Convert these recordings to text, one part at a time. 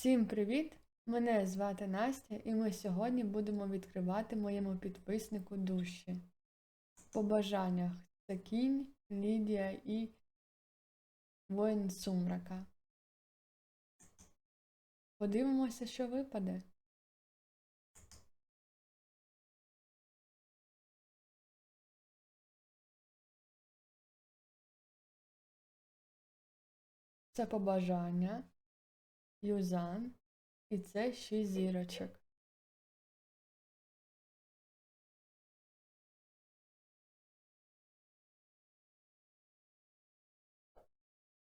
Всім привіт! Мене звати Настя, і ми сьогодні будемо відкривати моєму підписнику душі. По бажаннях це кінь, Лідія і воїн сумрака. Подивимося, що випаде. Це побажання, юзан, і це шість зірочок.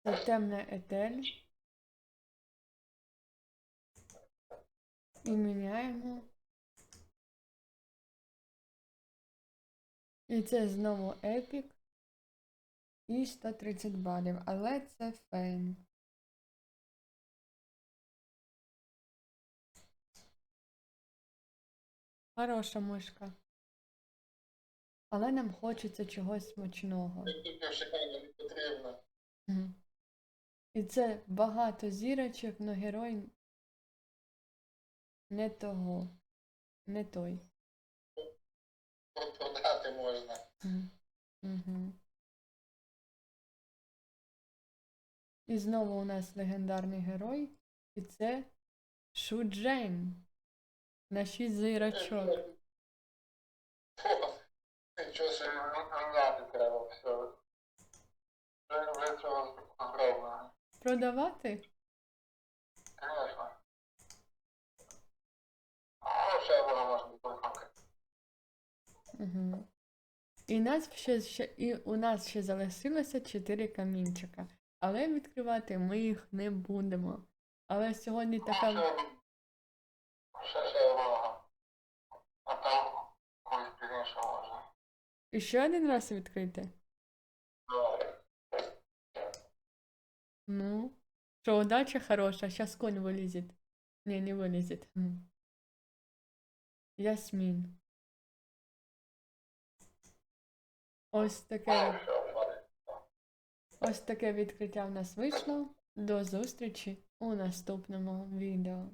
Це темна етель. І міняємо. І це знову епік. І 130 балів, але це фейм. Хороша мишка. Але нам хочеться чогось смачного. Не потрібно. І це багато зірочок, але герой не того. Не той. Продати можна. Угу. І знову у нас легендарний герой. І це Шуджейн. На шість зірочок. Нічого собі міняти треба все. Вже цього зроблено. Продавати? Звісно. А ще воно можна викликати. Угу. І, нас ще, ще, і у нас ще залишилося 4 камінчика. Але відкривати ми їх не будемо. Але сьогодні така. І ще один раз відкрити. Ну. Що, удача хороша, сейчас конь вылезет. Не, не вылезет. М. Ясмін. Ось таке, ось таке відкриття в нас вийшло. До зустрічі у наступному відео.